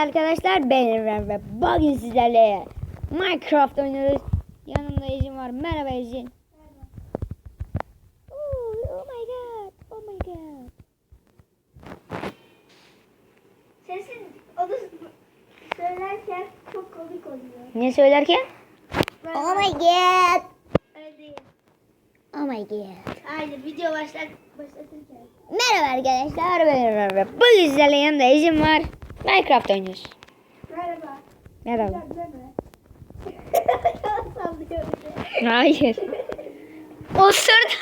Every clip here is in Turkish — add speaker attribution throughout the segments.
Speaker 1: arkadaşlar ben Emre ve bugün sizlerle Minecraft oynuyoruz. Yanımda Ejin var. Merhaba Ejin. Oh, oh my god. Oh my god.
Speaker 2: Sesin onu söylerken çok komik oluyor.
Speaker 1: Ne söylerken?
Speaker 2: Ben-
Speaker 1: Oh my god. Oh my god.
Speaker 2: Aynen video başlat başlatırken.
Speaker 1: Merhaba arkadaşlar ben Emre ve bugün sizlerle yanımda Ejin var. Minecraft oynuyoruz.
Speaker 2: Merhaba.
Speaker 1: Merhaba. Hayır. Osurdu.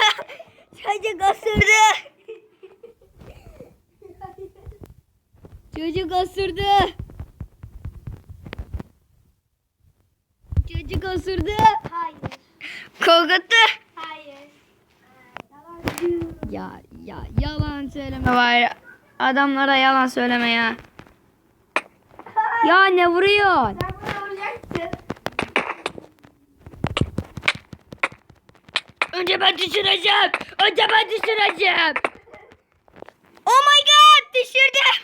Speaker 1: Çocuk osurdu. Çocuk osurdu. Çocuk osurdu.
Speaker 2: Hayır.
Speaker 1: Korkuttu.
Speaker 2: Hayır.
Speaker 1: Ya ya yalan söyleme var. Adamlara yalan söyleme ya. Ya ne vuruyorsun?
Speaker 2: Sen bana vuracaksın.
Speaker 1: Önce ben düşüreceğim. Önce ben düşüreceğim. Oh my god düşürdüm.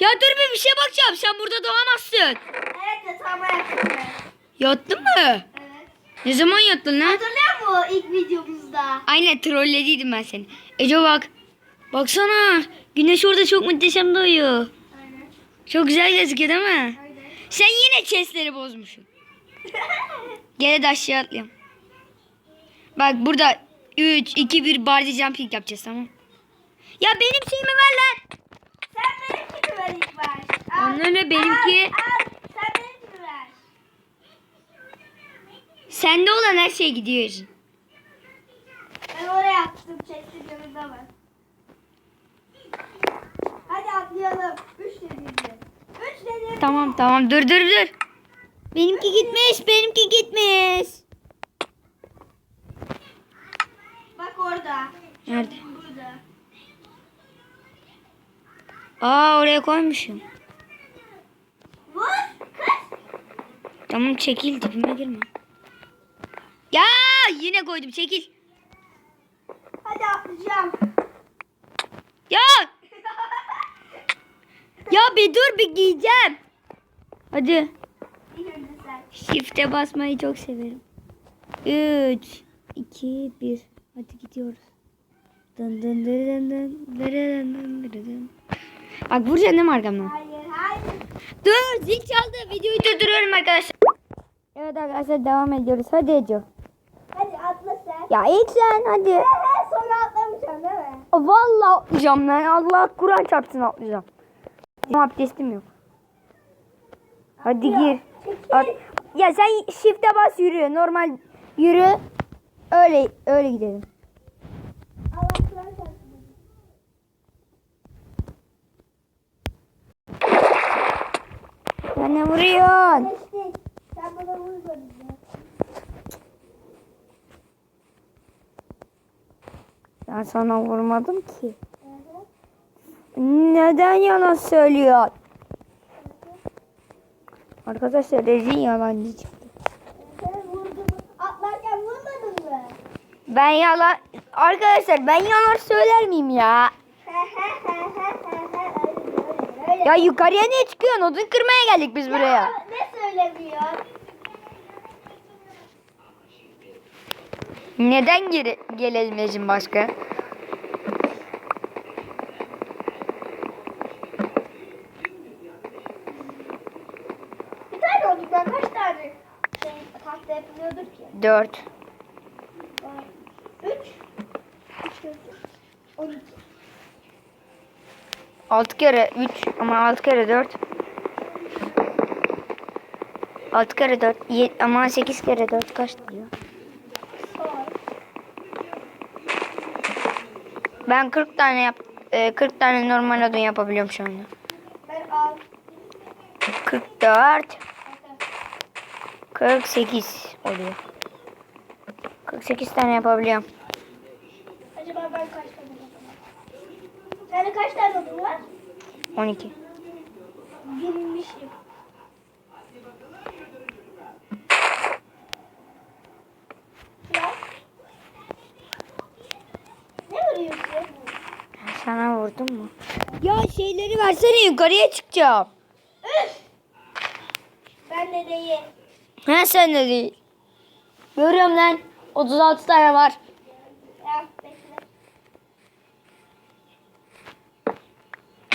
Speaker 1: Ya dur bir bir şeye bakacağım. Sen burada doğamazsın.
Speaker 2: evet yatağıma yattım ben.
Speaker 1: Yattın mı?
Speaker 2: Evet.
Speaker 1: Ne zaman yattın lan?
Speaker 2: Hatırlıyor musun ilk videomuzda?
Speaker 1: Aynen trollediydim ben seni. Ece bak. Baksana. Güneş orada çok muhteşem doğuyor. Çok güzel gözüküyor değil mi?
Speaker 2: Aynen.
Speaker 1: Sen yine chestleri bozmuşsun. Gel de aşağı atlayalım. Bak burada 3, 2, 1 bungee jumping yapacağız tamam. Ya benim şeyimi ver lan.
Speaker 2: Sen benimkini ver ilk baş. Al,
Speaker 1: Onları benimki-
Speaker 2: Al, al. Sen benimkini ver.
Speaker 1: Sende olan her şey gidiyor.
Speaker 2: Ben oraya attım. Yanında var. Hadi atlayalım. Üç dediğimde. Üç dediğimde.
Speaker 1: Tamam tamam dur dur dur. Benimki gitmiş benimki gitmiş.
Speaker 2: Bak orada.
Speaker 1: Nerede?
Speaker 2: Burada.
Speaker 1: Aa oraya koymuşum.
Speaker 2: Vur. Kız.
Speaker 1: Tamam çekil dibime girme. Ya yine koydum çekil.
Speaker 2: Hadi atlayacağım.
Speaker 1: Ya ya bir dur bir giyeceğim. Hadi. Shift'e basmayı çok severim. 3 2 1 Hadi gidiyoruz. Dın dın dın dın dın dın dın dın dın. Bak vuracaksın değil mi arkamdan?
Speaker 2: Hayır hayır.
Speaker 1: Dur zil çaldı. Videoyu durduruyorum arkadaşlar. Evet arkadaşlar devam ediyoruz. Hadi Ece.
Speaker 2: Hadi atla sen.
Speaker 1: Ya ilk sen hadi.
Speaker 2: He sonra atlamayacağım değil mi?
Speaker 1: Vallahi atlayacağım ben. Allah Kur'an çarpsın atlayacağım. Ama abdestim yok. Hadi gir. At. Ya sen shift'e bas yürü. Normal yürü. Öyle öyle gidelim. Ya ne vuruyorsun?
Speaker 2: Sen bana vurmadın ya.
Speaker 1: Ben sana vurmadım ki. Neden yalan söylüyorsun? Arkadaşlar rezil yalancı çıktı.
Speaker 2: Atlarken vurmadın mı?
Speaker 1: Ben yalan... Arkadaşlar ben yalan söyler miyim ya? Ya yukarıya niye çıkıyorsun? Odun kırmaya geldik biz buraya.
Speaker 2: Ya, ne söylemiyor?
Speaker 1: Neden geri gelelim başka?
Speaker 2: 4 3
Speaker 1: 6 kere 3 ama 6 kere 4 6 kere 4 7, ama 8 kere 4 kaç diyor? Ben 40 tane yap e, 40 tane normal odun yapabiliyorum şu anda.
Speaker 2: Ben 6
Speaker 1: 44 48 oluyor. 48 tane yapabiliyorum.
Speaker 2: Acaba ben kaç tane yapamam? Sende kaç tane odun var?
Speaker 1: 12.
Speaker 2: Bilmişim. Ya. Ne vuruyorsun?
Speaker 1: Sana vurdun mu? Ya şeyleri versene yukarıya çıkacağım.
Speaker 2: Üf! Ben de değil.
Speaker 1: He sen de değil. Görüyorum lan. 36 tane var.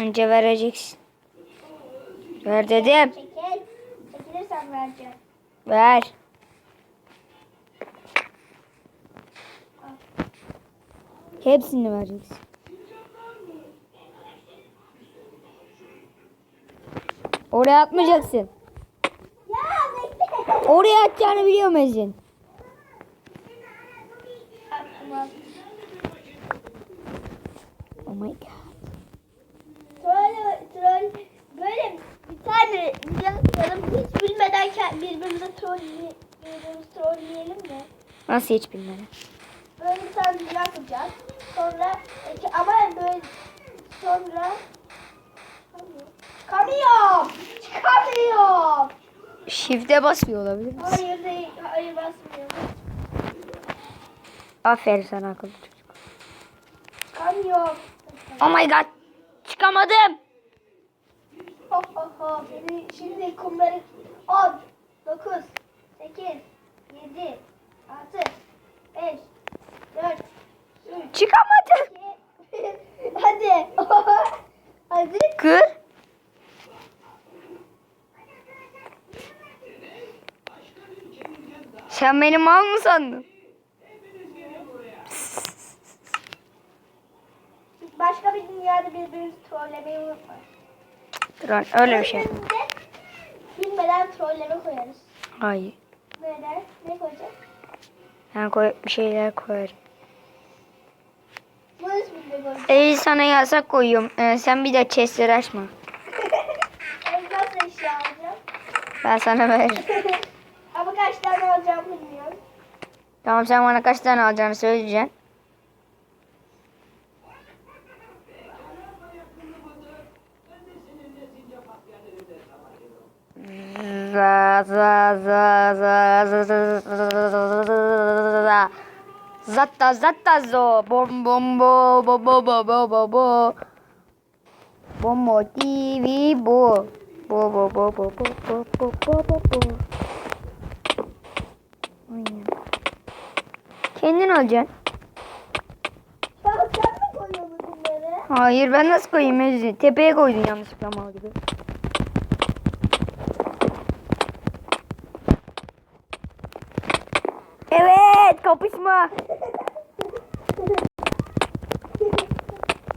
Speaker 1: Önce vereceksin. Ver dedim.
Speaker 2: Çekil. Çekilirsen vereceğim.
Speaker 1: Ver. Hepsini vereceksin. Oraya atmayacaksın.
Speaker 2: Ya bekle.
Speaker 1: Oraya atacağını biliyor musun? Oh my god.
Speaker 2: Troll, troll. Böyle bir tane yapalım. Hiç bilmeden birbirimize troll birbirimizi trolleyelim mi?
Speaker 1: Nasıl hiç bilmem.
Speaker 2: Böyle bir tane video yapacağız. Sonra e, ama böyle sonra çıkamıyorum. Çıkamıyorum.
Speaker 1: Shift'e basıyor olabilir misin?
Speaker 2: Hayır değil. Hayır basmıyorum.
Speaker 1: Aferin sana akıllı çocuk.
Speaker 2: Çıkamıyorum.
Speaker 1: Oh my god. Çıkamadım.
Speaker 2: Beni şimdi kumları 10, 9, 8, 7, 6, 5, 4, 3,
Speaker 1: Çıkamadım.
Speaker 2: 2, Hadi. Hadi.
Speaker 1: Kır. Sen beni mal mı sandın?
Speaker 2: Başka bir dünyada birbirimizi trollemeyi unutma.
Speaker 1: Dur lan, öyle bir şey.
Speaker 2: Önümüze Bilmeden trolleme koyarız.
Speaker 1: Hayır.
Speaker 2: Böyle ne koyacağız?
Speaker 1: Ben koy, bir şeyler koyarım.
Speaker 2: Bu ismini de koyacağız.
Speaker 1: Ey sana yasak koyuyorum. Ee, sen bir de chestleri açma.
Speaker 2: Ben nasıl eşya alacağım?
Speaker 1: Ben sana veririm.
Speaker 2: Ama kaç tane alacağımı bilmiyorum.
Speaker 1: Tamam sen bana kaç tane alacağını söyleyeceksin. Za za za za za za za za za za Zatta zatta zo bom bom bo bo bo bo bo bo bo Bomo TV bo bo bo bo bo bo bo bo bo bo bo. Kendin
Speaker 2: bunları?
Speaker 1: Hayır ben nasıl koyayım Ezgi? Tepeye koydun yanlışlıkla mal gibi. Evet kapışma.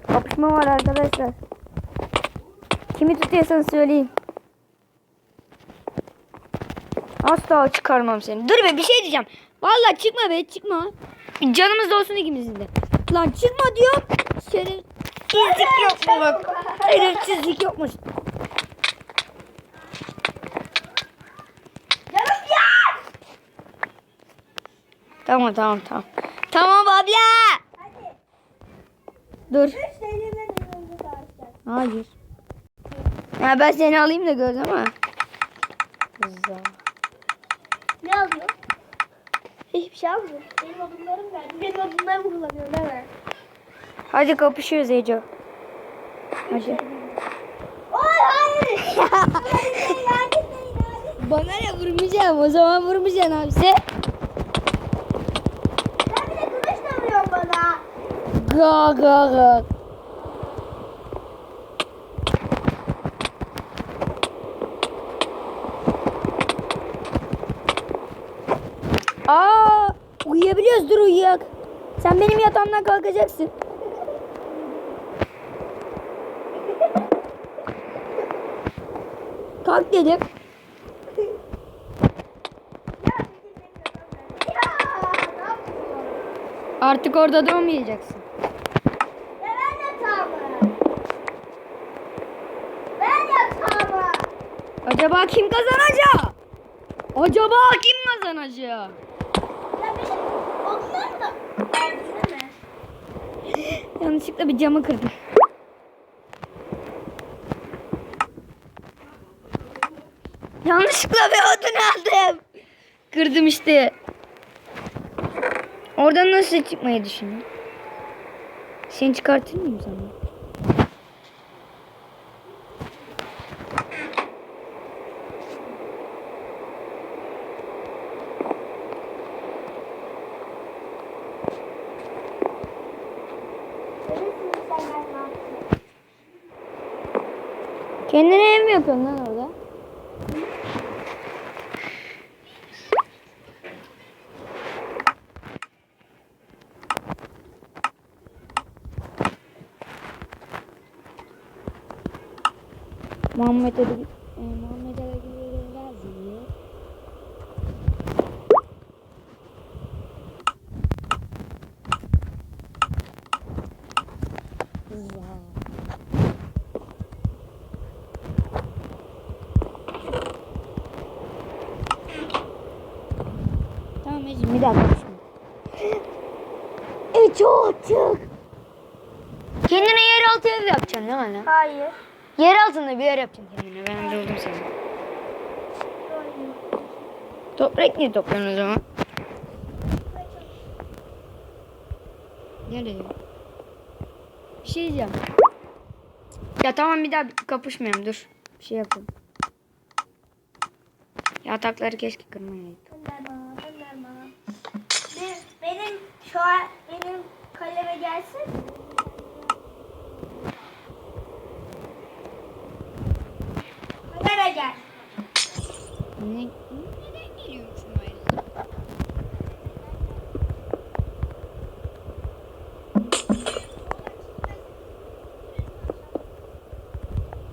Speaker 1: Kapışma var arkadaşlar. Kimi tutuyorsan söyleyin. Asla çıkarmam seni. Dur be bir şey diyeceğim. Vallahi çıkma be çıkma. Canımız da olsun ikimizin de. Lan çıkma diyor. Şerefsizlik yok mu bak. Şerefsizlik yokmuş.
Speaker 2: Canım ya!
Speaker 1: Tamam tamam tamam. Tamam abla.
Speaker 2: Hadi.
Speaker 1: Dur. Hayır. Ya ben seni alayım da gördüm ama. Güzel.
Speaker 2: Ne alıyor? Hiçbir şey almıyor. Benim odunlarım geldi. Benim odunlarımı kullanıyor değil mi?
Speaker 1: Hadi kapışıyoruz Ece. Hadi.
Speaker 2: Oy hayır.
Speaker 1: Bana ne vurmayacağım o zaman vurmayacaksın abisi.
Speaker 2: Sen bir de kılıçla vuruyorsun bana.
Speaker 1: Ga. Aa, uyuyabiliyoruz dur uyuyak. Sen benim yatağımdan kalkacaksın. Kalk dedim. Artık orada durmayacaksın.
Speaker 2: Ya ben yatağımı. Ben yatağımı.
Speaker 1: Acaba kim kazanacak? Acaba kim kazanacak? Yanlışlıkla bir camı kırdım. Yanlışlıkla bir odun aldım. Kırdım işte. Oradan nasıl çıkmayı düşünüyorsun? Seni çıkartır mıyım sana? Kendine ev mi yapıyorsun lan orada? Muhammed Ali e, Muhammed Ali Gazi. Güzel. Şimdi. E çok çok. Kendine yeraltı ev yapacaksın değil mi lan?
Speaker 2: Hayır.
Speaker 1: Yer altında bir yer yapacaksın kendine. Ben buldum seni. Toprak niye topluyorsun o zaman? Nereye? Bir şey diyeceğim. Ya tamam bir daha kapışmayalım dur. Bir şey yapalım. Yatakları keşke kırmayaydım.
Speaker 2: Şu an benim kaleme gelsin. Kaleme gel.
Speaker 1: Ne? Neden geliyorsun böyle?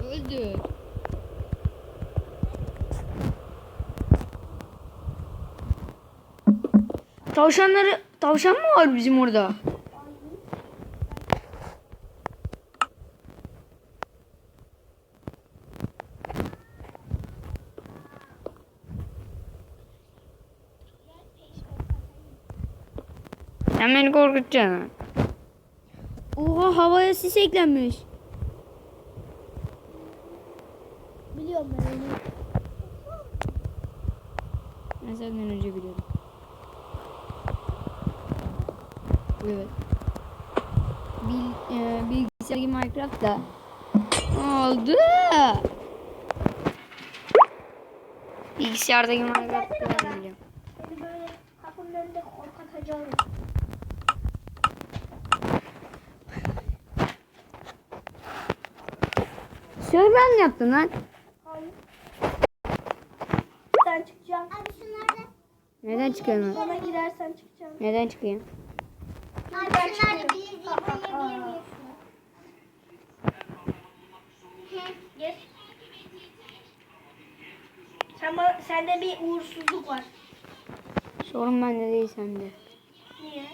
Speaker 1: Öldü. Tavşanları, tavşan mı var bizim orada? Sen beni korkutacaksın. ha. Oha havaya sis eklenmiş.
Speaker 2: Biliyorum ben onu.
Speaker 1: Ben senden önce biliyorum. Evet. Bil, e, bilgisayar gibi Minecraft'ta oldu. Bilgisayardaki Minecraft'ta ben biliyorum.
Speaker 2: Seni böyle kapının önünde korkutacağım.
Speaker 1: Server mi yaptın lan?
Speaker 2: Hayır. Sen çıkacaksın. Abi şunlarda.
Speaker 1: Neden çıkıyorsun?
Speaker 2: Bana girersen çıkacaksın.
Speaker 1: Neden çıkıyorsun?
Speaker 2: Gel. Sen bana, sende bir uğursuzluk var.
Speaker 1: Sorun bende değil sende.
Speaker 2: Niye?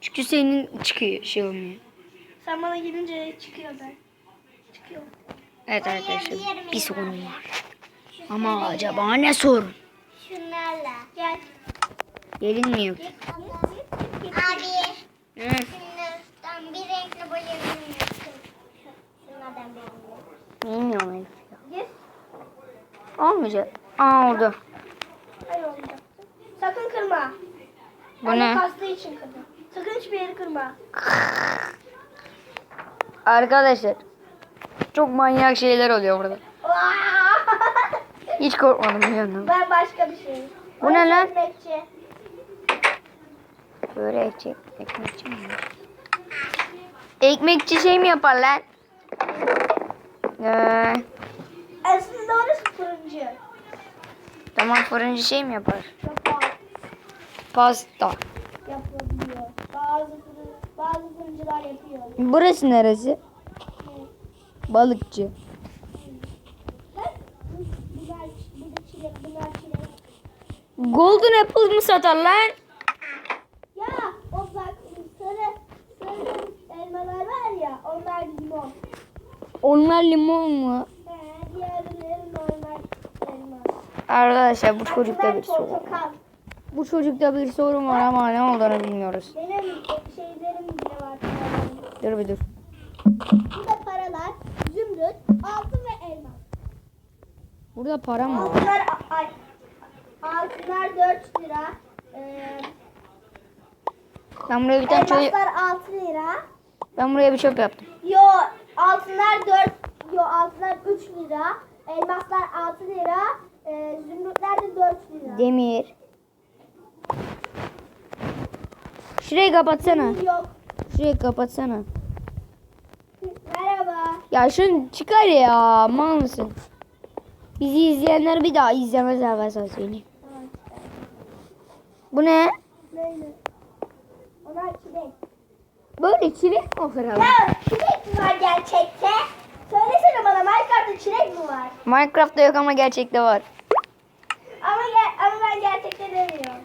Speaker 1: Çünkü senin çıkıyor şey olmuyor.
Speaker 2: Sen bana gelince çıkıyor ben. Çıkıyor.
Speaker 1: Evet arkadaşlar bir sorun var. Ama acaba ne sorun?
Speaker 2: Şunlarla. Gel.
Speaker 1: Gelinmiyor.
Speaker 2: Abi.
Speaker 1: Hı.
Speaker 2: Şunlardan bir renkli boyayabilir misin? Şunlardan birini.
Speaker 1: Bilmiyorum Elif ya.
Speaker 2: Gir.
Speaker 1: Olmayacak. Aa oldu.
Speaker 2: Hayır olmayacaktı. Sakın kırma.
Speaker 1: Bu
Speaker 2: Anne
Speaker 1: ne?
Speaker 2: kastığı için kırma. Sakın hiçbir yeri kırma.
Speaker 1: Arkadaşlar çok manyak şeyler oluyor burada. Hiç korkmadım biliyor musun?
Speaker 2: ben başka bir şey.
Speaker 1: Bu ne lan?
Speaker 2: Ekmekçi.
Speaker 1: Börekçi, ekmekçi mi? Ekmekçi şey mi yapar lan? Ee,
Speaker 2: Aslında orası fırıncı.
Speaker 1: tamam fırıncı şey mi yapar?
Speaker 2: Yapar.
Speaker 1: Pasta.
Speaker 2: Yapabiliyor. Bazı fırın, bazı fırıncılar yapıyor.
Speaker 1: Burası neresi? Balıkçı.
Speaker 2: Bak. bu- Bunlar, burada çilek, bunlar çilek.
Speaker 1: Golden apple mı satar lan?
Speaker 2: Ya o bak sarı, sarı elmalar var ya onlar limon.
Speaker 1: Onlar limon mu?
Speaker 2: He, diğerleri normal elma.
Speaker 1: Arkadaşlar bu çocukta bir sorun. Bu çocukta bir sorun var ama ne olduğunu bilmiyoruz.
Speaker 2: Benim şeylerim bile var.
Speaker 1: Dur bir dur.
Speaker 2: Bu da paralar, zümrüt, altın ve elma.
Speaker 1: Burada para mı?
Speaker 2: Altınlar, ay, altınlar 4 lira. Ee,
Speaker 1: Ben buraya bir tane çöp,
Speaker 2: elmaslar 6 lira.
Speaker 1: Ben buraya bir çöp yaptım.
Speaker 2: Yo altınlar 4 yo altınlar 3 lira. Elmaslar 6 lira. E, zümrütler de 4 lira.
Speaker 1: Demir. Şurayı kapatsana.
Speaker 2: Yok.
Speaker 1: Şurayı kapatsana.
Speaker 2: Merhaba.
Speaker 1: Ya şunu çıkar ya. Mal mısın? Bizi izleyenler bir daha izlemez arkadaşlar söyleyeyim. Bu ne?
Speaker 2: Böyle. Onlar çilek.
Speaker 1: Böyle çilek mi olur abi?
Speaker 2: Ya çilek mi var gerçekte? Söylesene bana Minecraft'ta çilek mi var?
Speaker 1: Minecraft'ta yok ama gerçekte var.
Speaker 2: Ama ger- ama ben gerçekten demiyorum.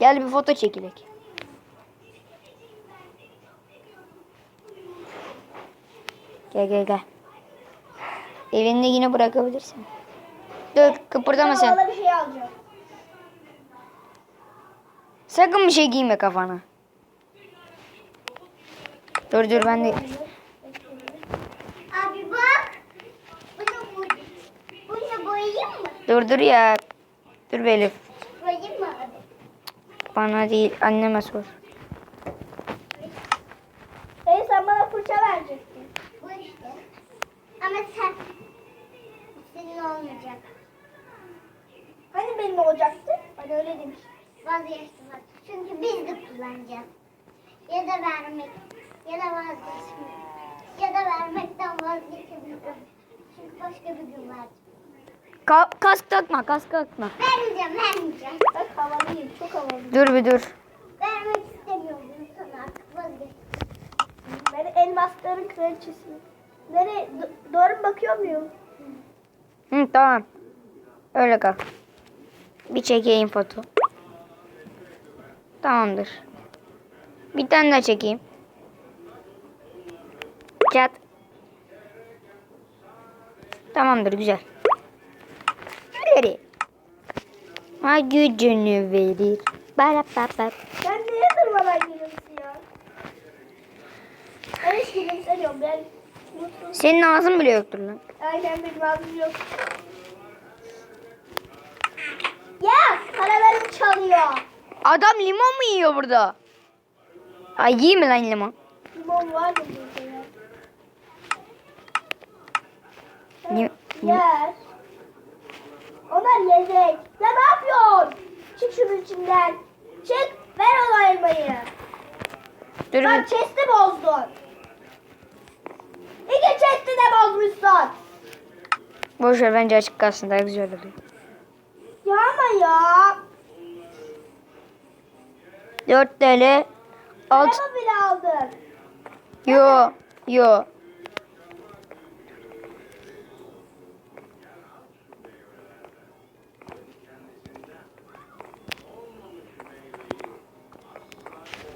Speaker 1: Gel bir foto çekilek. Gel gel gel. Elinde yine bırakabilirsin. Dur kıpırdama sen.
Speaker 2: ona bir şey alacağım.
Speaker 1: Sakın bir şey giyme kafana. Dur dur ben de.
Speaker 2: Abi bak. Bunu boy Bunu boyayayım mı?
Speaker 1: Dur dur ya. Dur be Elif.
Speaker 2: Boyayayım mı abi?
Speaker 1: Bana değil anneme sor.
Speaker 2: Hey sen bana fırça verecektin. Bu işte. Ama sen senin olmayacak. Hani benim olacaktı? Hani öyle demiş.
Speaker 3: Vazgeçtim. Çünkü biz de kullanacağız. Ya da vermek ya da vazgeçmek. Ya da vermekten vazgeçebilirim. Çünkü başka bir gün var.
Speaker 1: Ka- kask takma kask takma.
Speaker 3: Vermeyeceğim, vermeyeceğim.
Speaker 2: Bak havalıyım. Çok havalıyım.
Speaker 1: Dur bir dur.
Speaker 3: Vermek istemiyorum sana artık vazgeçtim.
Speaker 2: Ben elmasların kraliçesiyim. Nereye? Do- doğru mu bakıyor muyum?
Speaker 1: Hı, tamam. Öyle kal. Bir çekeyim foto. Tamamdır. Bir tane daha çekeyim. Cat. Tamamdır güzel. Verir. Ha gücünü verir. Bara ba ba.
Speaker 2: Sen niye durmadan gülümsüyorsun? Ben hiç gülümsemiyorum. Ben mutluyum.
Speaker 1: Senin ağzın bile yoktur lan.
Speaker 2: Aynen benim ağzım yok. Ya paralarım çalıyor.
Speaker 1: Adam limon mu yiyor burada? Ay yiyeyim mi lan limon?
Speaker 2: Limon var mı
Speaker 1: Lim-
Speaker 2: Yer. Onlar yiyecek. Ya ne yapıyorsun? Çık şunun içinden. Çık. Ver o elmayı.
Speaker 1: Dur
Speaker 2: Bak chest'i bozdun. İki chest'i de bozmuşsun.
Speaker 1: Boş ver bence açık kalsın daha güzel oluyor.
Speaker 2: Ya ama ya.
Speaker 1: 4 TL. Alt.
Speaker 2: Araba bile aldın.
Speaker 1: Yo. Yo.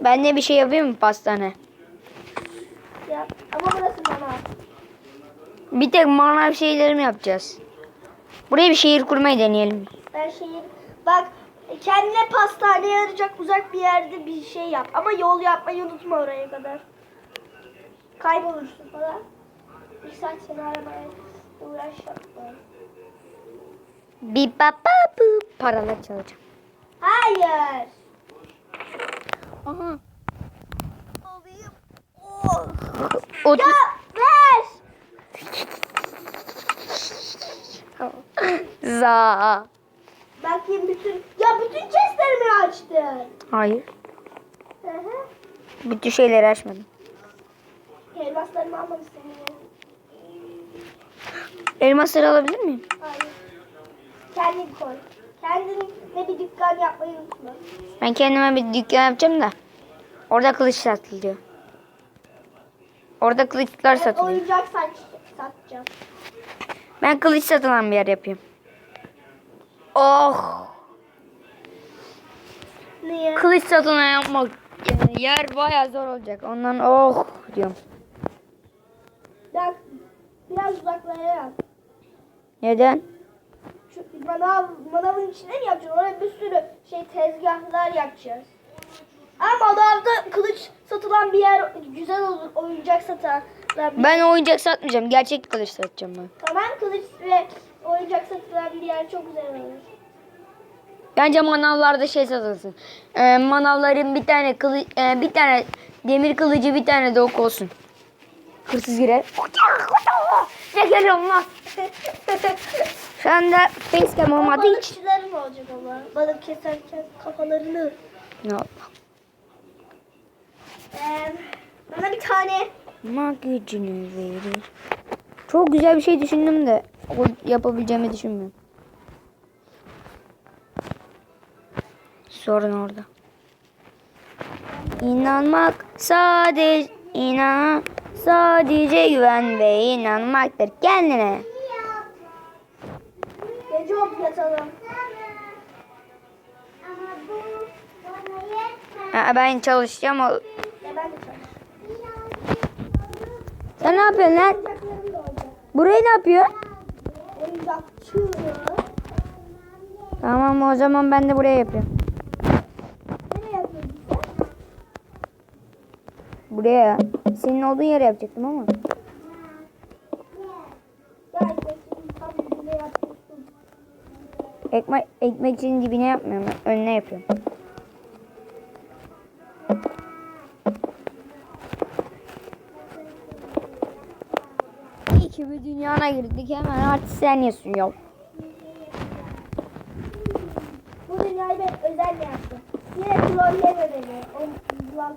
Speaker 1: Ben de bir şey yapayım mı pastane?
Speaker 2: Ya, ama burası bana.
Speaker 1: Bir tek manav şeylerimi yapacağız. Buraya bir şehir kurmayı deneyelim.
Speaker 2: Ben şehir... Bak kendine pastaneye yarayacak uzak bir yerde bir şey yap. Ama yol yapmayı unutma oraya kadar. Kaybolursun falan. Bir saat seni arabaya uğraş yapma.
Speaker 1: Bir baba bu paralar çalacağım.
Speaker 2: Hayır.
Speaker 1: Aha.
Speaker 2: Oh. Ya ver.
Speaker 1: Za.
Speaker 2: Bakayım bütün... Ya bütün chestlerimi açtın.
Speaker 1: Hayır.
Speaker 2: Hı hı.
Speaker 1: Bütün şeyleri açmadım.
Speaker 2: Elmaslarımı almamışsın.
Speaker 1: Elmasları alabilir miyim?
Speaker 2: Hayır. Kendin koy. Kendine bir dükkan yapmayı unutma.
Speaker 1: Ben kendime bir dükkan yapacağım da. Orada kılıç satılıyor. Orada kılıçlar
Speaker 2: Ben
Speaker 1: satılıyor.
Speaker 2: oyuncak saç, satacağım.
Speaker 1: Ben kılıç satılan bir yer yapayım. Oh!
Speaker 2: Niye?
Speaker 1: Kılıç satılan yapmak yani yer bayağı zor olacak. Ondan oh diyorum.
Speaker 2: Ben biraz uzaklara yap.
Speaker 1: Neden?
Speaker 2: Manav, manavın içine mi yapacaksın? Oraya bir sürü şey tezgahlar yapacağız. Ama manavda kılıç satılan bir yer güzel olur. Oyuncak satan. bir-
Speaker 1: Ben oyuncak satmayacağım. Gerçek kılıç satacağım ben.
Speaker 2: Tamam kılıç ve oyuncak satılan bir yer çok güzel olur.
Speaker 1: Bence manavlarda şey satılsın. Ee, manavların bir tane kılı, e, bir tane demir kılıcı, bir tane de ok olsun. Hırsız girer. Ne geliyorum lan? Şu anda facecam olmadığı için.
Speaker 2: Balıkçıların olacak ama. Balık keserken kafalarını.
Speaker 1: Ne oldu?
Speaker 2: Ee, bana bir tane
Speaker 1: Ma gücünü verir. Çok güzel bir şey düşündüm de o yapabileceğimi düşünmüyorum. Sorun orada. İnanmak sadece inan sadece güven ve inanmaktır kendine.
Speaker 2: Gece oldu yatalım.
Speaker 3: Ama bu bana yetmez.
Speaker 1: Ha, ben çalışacağım. o-
Speaker 2: ben de.
Speaker 1: Sen ne yapıyorsun lan? Burayı ne yapıyor?
Speaker 2: Oyuncakçı.
Speaker 1: Tamam o zaman ben de buraya yapıyorum. Buraya. Senin olduğun yere yapacaktım ama.
Speaker 2: Ya ekmekçinin tam dibine yapacaksın.
Speaker 1: Ekmek, ekmekçinin dibine yapmıyorum. Önüne yapıyorum. İyi ki bir dünyana girdik. Hemen artistsen yok.
Speaker 2: Bu dünyayı ben özenle yaptım. Yine trolleme beni. O vlog.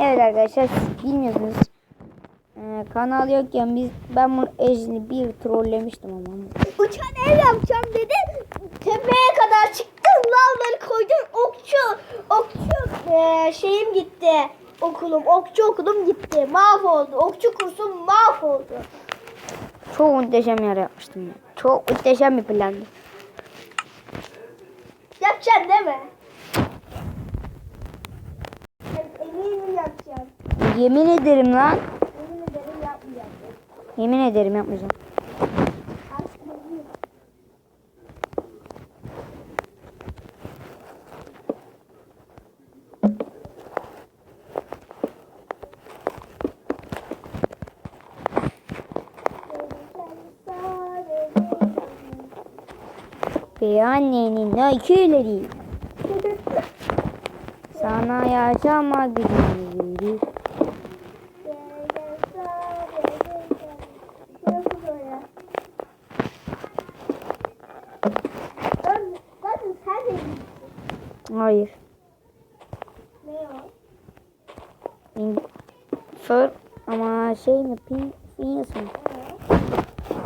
Speaker 1: Evet arkadaşlar bilmiyorsunuz. Ee, kanal yokken biz ben bunu Ejin'i bir trollemiştim ama.
Speaker 2: Uçan ev yapacağım dedi. Tepeye kadar çıktım. Lavları koydum. Okçu. Okçu eee, şeyim gitti. Okulum. Okçu okulum gitti. Mahvoldu. Okçu kursum mahvoldu.
Speaker 1: Çok muhteşem yer yapmıştım ben. Çok muhteşem bir plandı.
Speaker 2: Yapacaksın değil mi? Eminim yapacağım.
Speaker 1: Yemin ederim lan.
Speaker 2: Emin ederim yapmayacağım.
Speaker 1: Yemin ederim yapmayacağım. Ve annenin öyküleri sana yaşama
Speaker 2: bilirsin.
Speaker 1: Hayır.
Speaker 2: Ne o?
Speaker 1: Fır ama şey mi? Pin, mı?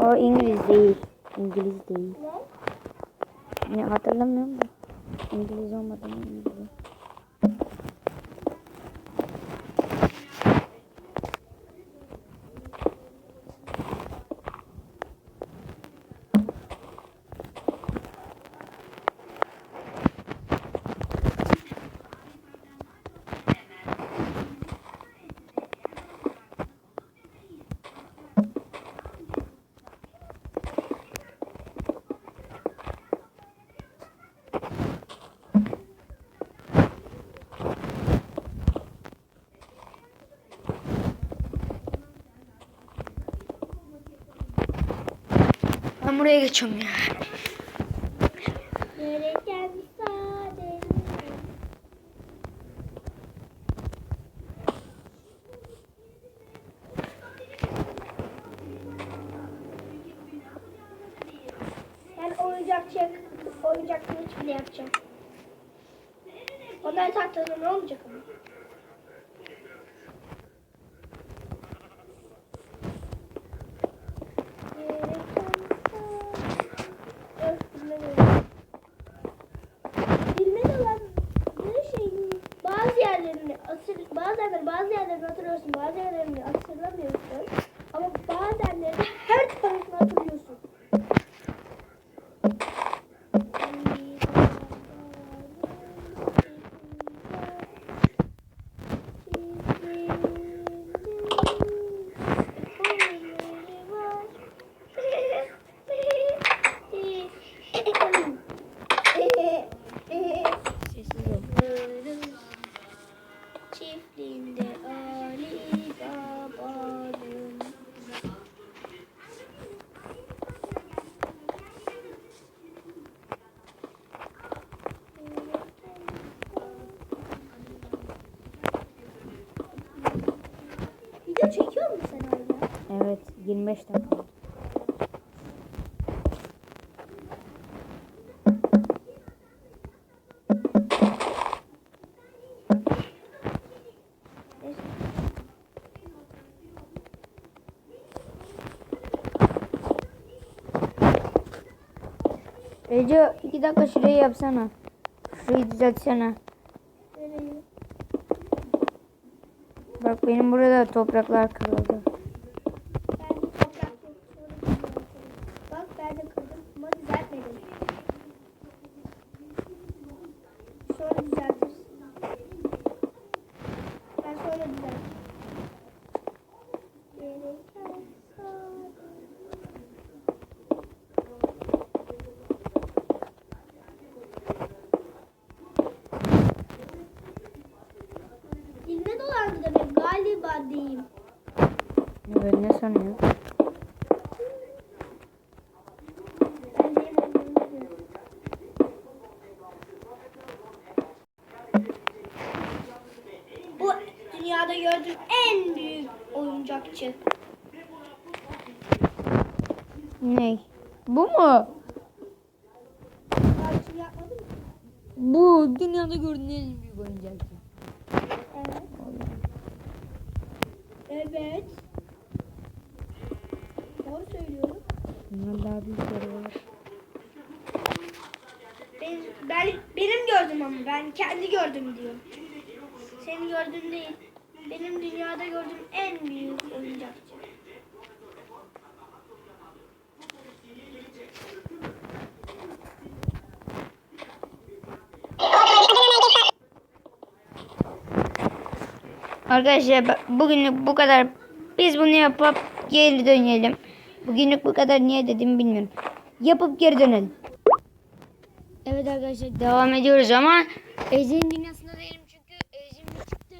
Speaker 1: O İngiliz değil. İngiliz değil.
Speaker 2: Ne?
Speaker 1: Ne hatırlamıyorum da. İngiliz olmadığını biliyorum. Ben buraya geçiyorum ya.
Speaker 2: Gereken sadece Ben oyuncakçı, oyuncak kılıç bile yapacağım. Onları taktığında ne olacak ama?
Speaker 1: 25 dakika. Ece iki dakika şurayı yapsana. Şurayı düzeltsene. Bak benim burada topraklar kırıldı. Ne?
Speaker 2: Ben olduğunu bilmiyorum. Bu dünyada gördüğüm en büyük oyuncakçı.
Speaker 1: Ne? Bu mu? Bu dünyada gördüğün en büyük oyuncak.
Speaker 2: Evet. Evet. Doğru söylüyorum.
Speaker 1: Bunlar daha büyükleri var.
Speaker 2: Ben, ben benim gördüm ama ben kendi gördüm diyorum. Senin gördüğün değil. Benim dünyada gördüğüm en büyük oyuncakçı.
Speaker 1: Arkadaşlar bugünlük bu kadar. Biz bunu yapıp geri dönelim. Bugünlük bu kadar niye dedim bilmiyorum. Yapıp geri dönelim. Evet arkadaşlar devam ediyoruz ama Ece'nin dünyasında değilim çünkü Ece'm çıktı.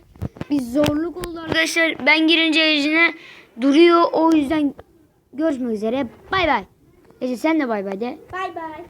Speaker 1: Bir zorluk oldu arkadaşlar. Ben girince Ece'ne duruyor. O yüzden görüşmek üzere. Bay bay. Ece sen de bay bay de.
Speaker 2: Bay bay.